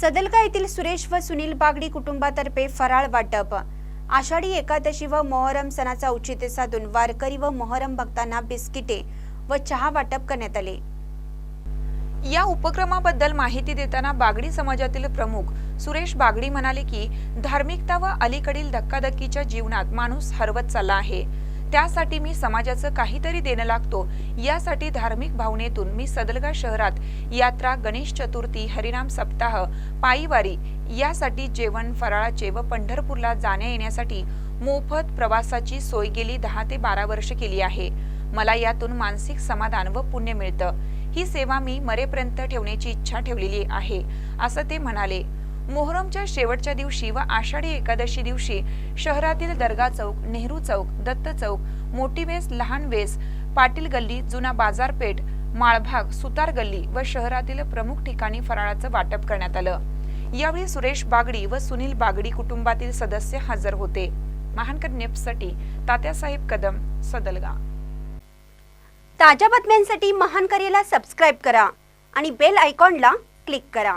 सदलका येथील सुरेश व सुनील बागडी कुटुंबातर्फे फराळ वाटप. आषाढी एकादशी व मोहरम सणाचा औचित्य साधून वारकरी व मोहरम भक्तांना बिस्किटे व चहा वाटप करण्यात आले. या उपक्रमाबद्दल माहिती देताना बागडी समाजातील प्रमुख सुरेश बागडी म्हणाले की धार्मिकता व अलीकडील धक्काधक्कीच्या जीवनात माणूस हरवत चालला आहे. त्यासाठी मी समाजाचं काहीतरी देणं लागतो. यासाठी धार्मिक भावनेतून मी सदलगा शहरात यात्रा गणेश चतुर्थी हरिनाम सप्ताह पायीवारी यासाठी जेवण फराळाचे व पंढरपूरला जाण्या येण्यासाठी मोफत प्रवासाची सोय गेली दहा ते बारा वर्ष केली आहे. मला यातून मानसिक समाधान व पुण्य मिळतं. ही सेवा मी मरेपर्यंत ठेवण्याची इच्छा ठेवलेली आहे असं ते म्हणाले. मोहरमच्या शेवटच्या दिवशी व आषाढी एकादशी दिवशी शहरातील दर्गा चौक नेहरू चौक दत्त चौक मोठी वेस लहान वेस पाटील गल्ली जुना बाजारपेठ माळभाग सुतार गल्ली व शहरातील प्रमुख ठिकाणी फराळाचं वाटप करण्यात आलं. यावेळी सुरेश बागडी व सुनील बागडी कुटुंबातील सदस्य हजर होते. महानकर नेपसाठी तात्यासाहेब कदम सदलगा. ताज्या बातम्यांसाठी महानकरेला सबस्क्राईब करा आणि बेल आयकॉनला क्लिक करा.